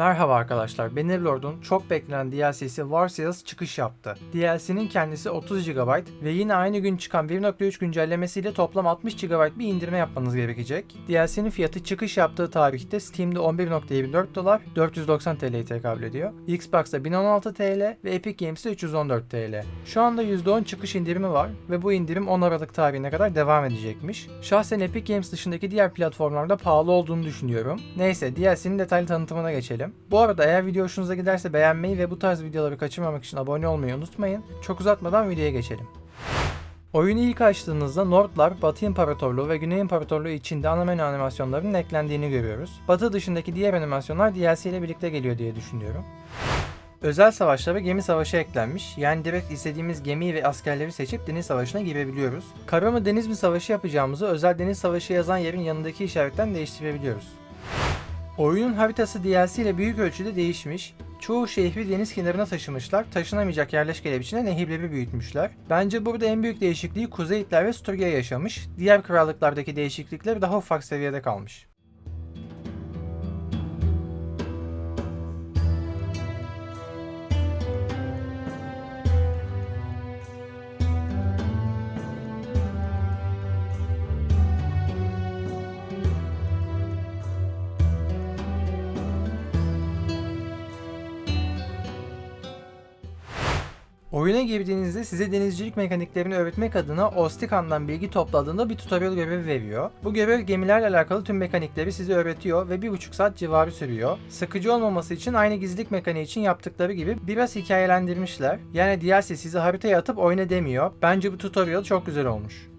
Merhaba arkadaşlar, Bannerlord'un çok beklenen DLC'si War Seals çıkış yaptı. DLC'nin kendisi 30 GB ve yine aynı gün çıkan 1.3 güncellemesiyle toplam 60 GB bir indirme yapmanız gerekecek. DLC'nin fiyatı çıkış yaptığı tarihte Steam'de 11.24 dolar 490 TL'ye tekabül ediyor. Xbox'ta 1016 TL ve Epic Games'te 314 TL. Şu anda %10 çıkış indirimi var ve bu indirim 10 Aralık tarihine kadar devam edecekmiş. Şahsen Epic Games dışındaki diğer platformlarda pahalı olduğunu düşünüyorum. Neyse DLC'nin detaylı tanıtımına geçelim. Bu arada eğer video hoşunuza giderse beğenmeyi ve bu tarz videoları kaçırmamak için abone olmayı unutmayın. Çok uzatmadan videoya geçelim. Oyunu ilk açtığınızda Nordlar, Batı İmparatorluğu ve Güney İmparatorluğu içinde ana menü animasyonlarının eklendiğini görüyoruz. Batı dışındaki diğer animasyonlar DLC ile birlikte geliyor diye düşünüyorum. Özel savaşlara gemi savaşı eklenmiş. Yani direkt istediğimiz gemiyi ve askerleri seçip deniz savaşına girebiliyoruz. Kara mı deniz mi savaşı yapacağımızı özel deniz savaşı yazan yerin yanındaki işaretten değiştirebiliyoruz. Oyunun haritası DLC ile büyük ölçüde değişmiş. Çoğu şehri deniz kenarına taşımışlar, taşınamayacak yerleşkeler içine nehirleri büyütmüşler. Bence burada en büyük değişikliği Kuzey Hitler ve Sturgia yaşamış. Diğer krallıklardaki değişiklikler daha ufak seviyede kalmış. Oyuna girdiğinizde size denizcilik mekaniklerini öğretmek adına Ostikan'dan bilgi topladığında bir tutorial görevi veriyor. Bu görev gemilerle alakalı tüm mekanikleri size öğretiyor ve 1,5 saat civarı sürüyor. Sıkıcı olmaması için aynı gizlilik mekaniği için yaptıkları gibi biraz hikayelendirmişler. Yani DLC sizi haritaya atıp oyna demiyor. Bence bu tutorial çok güzel olmuş.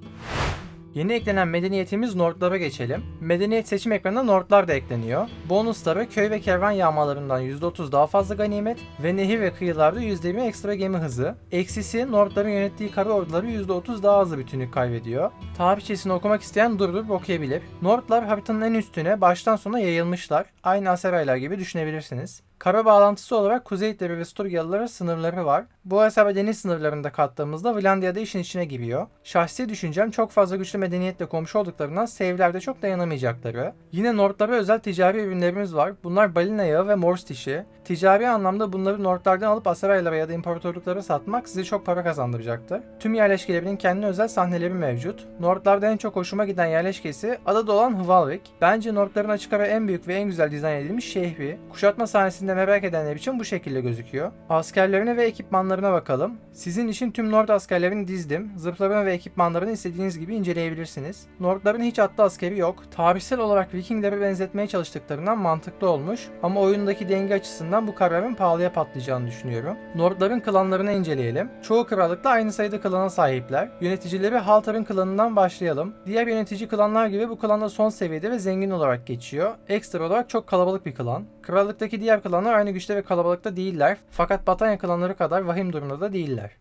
Yeni eklenen medeniyetimiz Nordlara geçelim. Medeniyet seçim ekranına Nordlar da ekleniyor. Bonusları köy ve kervan yağmalarından %30 daha fazla ganimet ve nehir ve kıyılarda %20 ekstra gemi hızı. Eksisi Nordların yönettiği kara orduları %30 daha hızlı bütünlük kaybediyor. Tarihçesini okumak isteyen durdurup okuyabilir. Nordlar haritanın en üstüne baştan sona yayılmışlar. Aynı Aseraylar gibi düşünebilirsiniz. Kara bağlantısı olarak Kuzey Hitleri ve Sturyalılara sınırları var. Bu hesaba deniz sınırlarını da kattığımızda Vlandia'da işin içine giriyor. Şahsi düşüncem çok fazla güçlü medeniyetle komşu olduklarından sevlerde çok dayanamayacakları. Yine Nordlara özel ticari ürünlerimiz var. Bunlar balina yağı ve morse dişi. Ticari anlamda bunları Nordlardan alıp Asaraylara ya da imparatorluklara satmak size çok para kazandıracaktır. Tüm yerleşkelerinin kendine özel sahneleri mevcut. Nordlarda en çok hoşuma giden yerleşkesi adada olan Hvalvik. Bence Nordların açık ara en büyük ve en güzel dizayn edilmiş şehri. Kuşatma sahnesinde merak edenler için bu şekilde gözüküyor. Askerlerine ve ekipmanlarına bakalım. Sizin için tüm Nord askerlerini dizdim. Zırhlarını ve ekipmanlarını istediğiniz gibi inceleyebilirsiniz. Nordların hiç atlı askeri yok. Tarihsel olarak Vikinglere benzetmeye çalıştıklarından mantıklı olmuş ama oyundaki denge açısından bu kararın pahalıya patlayacağını düşünüyorum. Nordların klanlarını inceleyelim. Çoğu krallıkta aynı sayıda klana sahipler. Yöneticileri Haltar'ın klanından başlayalım. Diğer yönetici klanlar gibi bu klan da son seviyede ve zengin olarak geçiyor. Ekstra olarak çok kalabalık bir klan. Krallıktaki diğer klanlar aynı güçte ve kalabalıkta değiller. Fakat Batanya klanları kadar vahim durumda da değiller.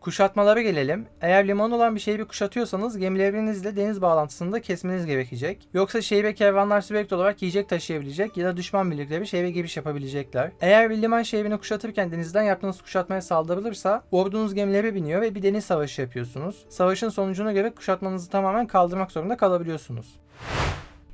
Kuşatmalara gelelim. Eğer liman olan bir şehri kuşatıyorsanız gemilerinizle deniz bağlantısını da kesmeniz gerekecek. Yoksa şehre kervanlar sürekli olarak yiyecek taşıyabilecek ya da düşman birlikleri şehre giriş yapabilecekler. Eğer bir liman şehrini kuşatırken denizden yaptığınız kuşatmaya saldırılırsa ordunuz gemilere biniyor ve bir deniz savaşı yapıyorsunuz. Savaşın sonucuna göre kuşatmanızı tamamen kaldırmak zorunda kalabiliyorsunuz.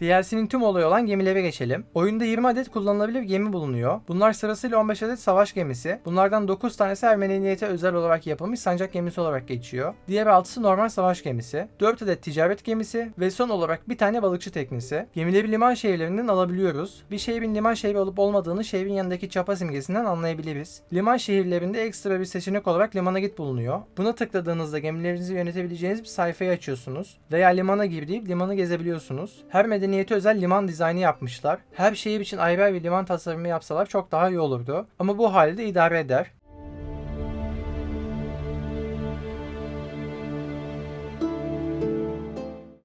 DLC'nin tüm olayı olan gemilere geçelim. Oyunda 20 adet kullanılabilir gemi bulunuyor. Bunlar sırasıyla 15 adet savaş gemisi. Bunlardan 9 tanesi her medeniyete özel olarak yapılmış sancak gemisi olarak geçiyor. Diğer 6'sı normal savaş gemisi. 4 adet ticaret gemisi ve son olarak bir tane balıkçı teknesi. Gemileri liman şehirlerinden alabiliyoruz. Bir şehrin liman şehri olup olmadığını şehrin yanındaki çapa simgesinden anlayabiliriz. Liman şehirlerinde ekstra bir seçenek olarak limana git bulunuyor. Buna tıkladığınızda gemilerinizi yönetebileceğiniz bir sayfayı açıyorsunuz. Veya limana gir deyip limanı gezebiliyorsunuz. Her medeniyete özel liman dizaynı yapmışlar. Her şehir için ayrı bir liman tasarımı yapsalar çok daha iyi olurdu. Ama bu halde idare eder.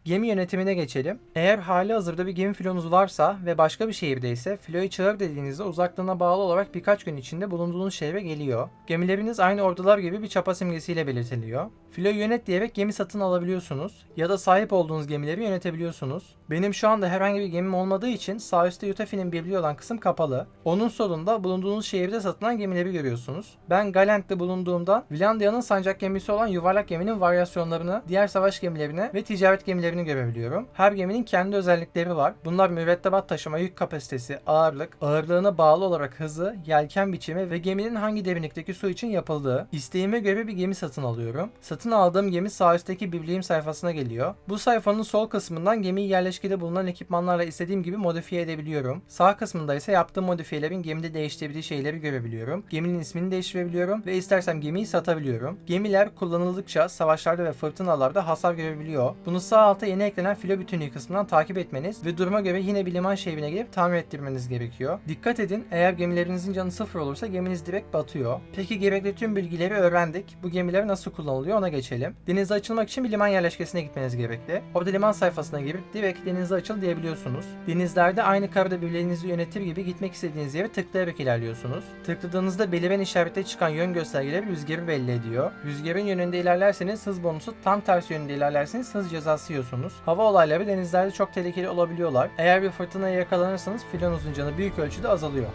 Gemi yönetimine geçelim. Eğer hali hazırda bir gemi filonuz varsa ve başka bir şehirdeyse filoyu çağır dediğinizde uzaklığına bağlı olarak birkaç gün içinde bulunduğunuz şehre geliyor. Gemileriniz aynı ordular gibi bir çapa simgesiyle belirtiliyor. Filoyu yönet diyerek gemi satın alabiliyorsunuz ya da sahip olduğunuz gemileri yönetebiliyorsunuz. Benim şu anda herhangi bir gemim olmadığı için sağ üstte Yutafi'nin birliği olan kısım kapalı. Onun solunda bulunduğunuz şehirde satılan gemileri görüyorsunuz. Ben Galent'te bulunduğumda Vlandia'nın sancak gemisi olan yuvarlak geminin varyasyonlarını, diğer savaş gemilerine ve ticaret gemilerine özelliklerini görebiliyorum. Her geminin kendi özellikleri var. Bunlar mürettebat taşıma, yük kapasitesi, ağırlık, ağırlığına bağlı olarak hızı, yelken biçimi ve geminin hangi derinlikteki su için yapıldığı. İsteğime göre bir gemi satın alıyorum. Satın aldığım gemi sağ üstteki bibliğim sayfasına geliyor. Bu sayfanın sol kısmından gemiyi yerleşkede bulunan ekipmanlarla istediğim gibi modifiye edebiliyorum. Sağ kısmında ise yaptığım modifiyelerin gemide değiştirebildiği şeyleri görebiliyorum. Geminin ismini değiştirebiliyorum ve istersem gemiyi satabiliyorum. Gemiler kullanıldıkça savaşlarda ve fırtınalarda hasar görebiliyor. Bunu sağ alta yeni eklenen filo bütünlüğü kısmından takip etmeniz ve duruma göre yine bir liman şehrine girip tamir ettirmeniz gerekiyor. Dikkat edin eğer gemilerinizin canı sıfır olursa geminiz direkt batıyor. Peki gerekli tüm bilgileri öğrendik. Bu gemiler nasıl kullanılıyor ona geçelim. Denize açılmak için bir liman yerleşkesine gitmeniz gerekli. Orada liman sayfasına girip direkt denize açıl diyebiliyorsunuz. Denizlerde aynı karada birbirlerinizi yönetir gibi gitmek istediğiniz yere tıklayarak ilerliyorsunuz. Tıkladığınızda beliren işarette çıkan yön göstergeleri rüzgarı belli ediyor. Rüzgarın yönünde ilerlerseniz hız bonusu, tam tersi yönünde ilerlerseniz hız cezası yiyorsunuz. Hava olayları denizlerde çok tehlikeli olabiliyorlar. Eğer bir fırtınaya yakalanırsanız filonuzun canı büyük ölçüde azalıyor.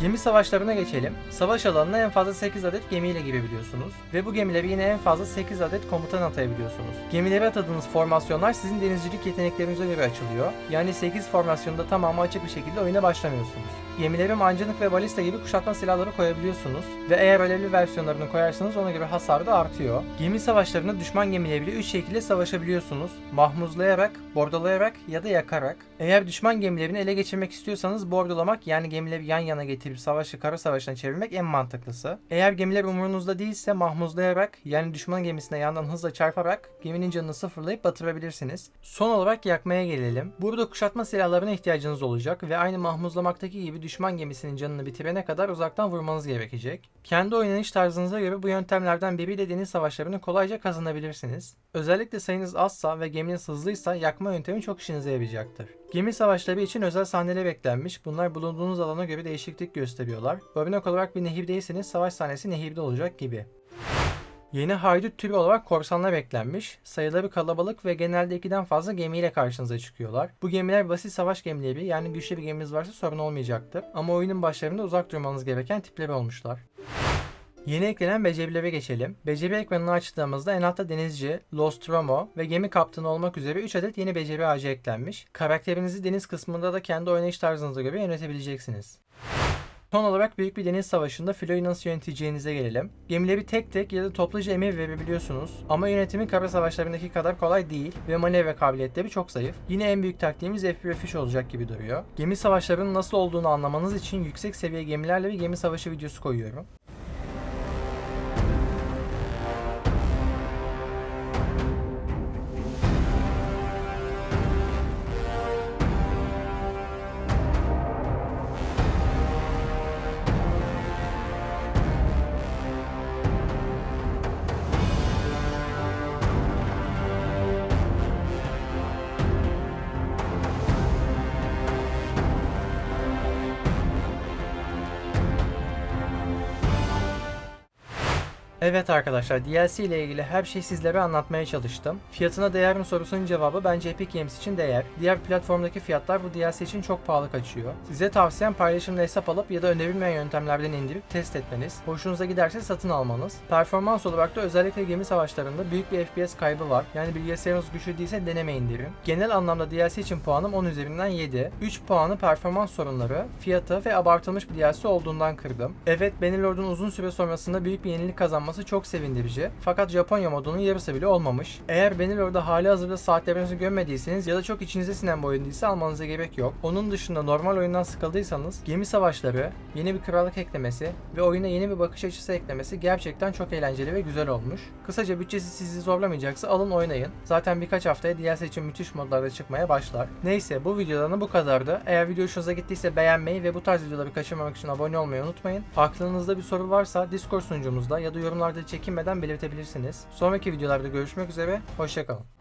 Gemi savaşlarına geçelim. Savaş alanına en fazla 8 adet gemiyle girebiliyorsunuz ve bu gemileri yine en fazla 8 adet komutan atayabiliyorsunuz. Gemileri atadığınız formasyonlar sizin denizcilik yeteneklerinize göre açılıyor. Yani 8 formasyonda tamamı açık bir şekilde oyuna başlamıyorsunuz. Gemilere mancınık ve balista gibi kuşatma silahları koyabiliyorsunuz ve eğer alevli versiyonlarını koyarsanız ona göre hasar da artıyor. Gemi savaşlarında düşman gemileriyle 3 şekilde savaşabiliyorsunuz. Mahmuzlayarak, bordolayarak ya da yakarak. Eğer düşman gemilerini ele geçirmek istiyorsanız bordolamak yani gemileri yan yana getirip savaşı kara savaşına çevirmek en mantıklısı. Eğer gemiler umurunuzda değilse mahmuzlayarak yani düşman gemisine yandan hızla çarparak geminin canını sıfırlayıp batırabilirsiniz. Son olarak yakmaya gelelim. Burada kuşatma silahlarına ihtiyacınız olacak ve aynı mahmuzlamaktaki gibi düşman gemisinin canını bitirene kadar uzaktan vurmanız gerekecek. Kendi oynanış tarzınıza göre bu yöntemlerden biriyle deniz savaşlarını kolayca kazanabilirsiniz. Özellikle sayınız azsa ve geminiz hızlıysa yakma yöntemi çok işinize yarayacaktır. Gemi savaşları için özel sahneler eklenmiş. Bunlar bulunduğunuz alana göre değişiklik gösteriyorlar. Örnek olarak bir nehirdeyseniz savaş sahnesi nehirde olacak gibi. Yeni haydut türü olarak korsanlar eklenmiş. Sayıları kalabalık ve genelde ikiden fazla gemiyle karşınıza çıkıyorlar. Bu gemiler basit savaş gemileri yani güçlü bir geminiz varsa sorun olmayacaktır. Ama oyunun başlarında uzak durmanız gereken tipleri olmuşlar. Yeni eklenen becerilere geçelim. Beceri ekranını açtığımızda en altta denizci, Nostromo ve gemi kaptanı olmak üzere 3 adet yeni beceri ağacı eklenmiş. Karakterinizi deniz kısmında da kendi oynayış tarzınıza göre yönetebileceksiniz. Son olarak büyük bir deniz savaşında filoyu nasıl yöneteceğinize gelelim. Gemileri tek tek ya da topluca emir verebiliyorsunuz ama yönetimi kara savaşlarındaki kadar kolay değil ve manevra kabiliyetleri çok zayıf. Yine en büyük taktiğimiz F1 olacak gibi duruyor. Gemi savaşlarının nasıl olduğunu anlamanız için yüksek seviye gemilerle bir gemi savaşı videosu koyuyorum. Evet arkadaşlar DLC ile ilgili her şeyi sizlere anlatmaya çalıştım. Fiyatına değer mi sorusunun cevabı bence Epic Games için değer. Diğer platformdaki fiyatlar bu DLC için çok pahalı kaçıyor. Size tavsiyem paylaşımda hesap alıp ya da önerilmeyen yöntemlerden indirip test etmeniz. Hoşunuza giderse satın almanız. Performans olarak da özellikle gemi savaşlarında büyük bir FPS kaybı var. Yani bilgisayarınız güçlü değilse denemeyin derim. Genel anlamda DLC için puanım 10 üzerinden 7. 3 puanı performans sorunları, fiyatı ve abartılmış bir DLC olduğundan kırdım. Evet Bannerlord'un uzun süre sonrasında büyük bir yenilik kazanması çok sevindirici. Fakat Japonya modunun yarısı bile olmamış. Eğer Bannerlord'da hali hazırda saatlerinizi gömmediyseniz ya da çok içinize sinen bir oyun değilse almanıza gerek yok. Onun dışında normal oyundan sıkıldıysanız gemi savaşları, yeni bir krallık eklemesi ve oyuna yeni bir bakış açısı eklemesi gerçekten çok eğlenceli ve güzel olmuş. Kısaca bütçesi sizi zorlamayacaksa alın oynayın. Zaten birkaç haftaya DLC için müthiş modlarda çıkmaya başlar. Neyse bu videodan da bu kadardı. Eğer video hoşunuza gittiyse beğenmeyi ve bu tarz videoları kaçırmamak için abone olmayı unutmayın. Aklınızda bir soru varsa Discord sunucumuzda ya da yorumlarda çekinmeden belirtebilirsiniz. Sonraki videolarda görüşmek üzere, hoşçakalın.